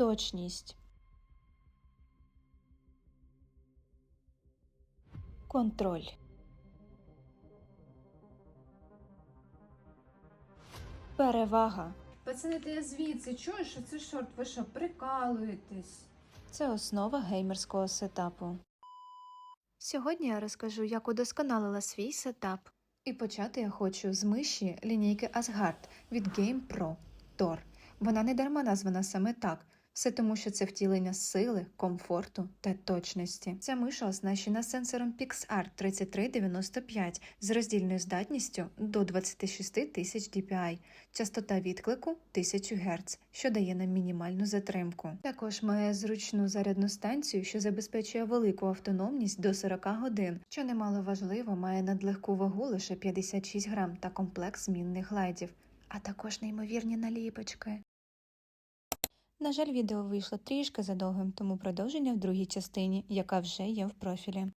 точність, контроль, перевага. Пацани, ти я звідси чуєш, що це шорт, ви що, прикалуєтесь? Це основа геймерського сетапу. Сьогодні я розкажу, як удосконалила свій сетап. І почати я хочу з миші лінійки Asgard від Game Pro Tor. Вона не дарма названа саме так. Все тому, що це втілення сили, комфорту та точності. Ця миша оснащена сенсором PixArt 3395 з роздільною здатністю до 26 тисяч DPI, частота відклику 1000 Гц, що дає нам мінімальну затримку. Також має зручну зарядну станцію, що забезпечує велику автономність до 40 годин, що немало важливо, має надлегку вагу лише 56 грам та комплекс змінних глайдів, а також неймовірні наліпочки. На жаль, відео вийшло трішки задовгим, тому продовження в другій частині, яка вже є в профілі.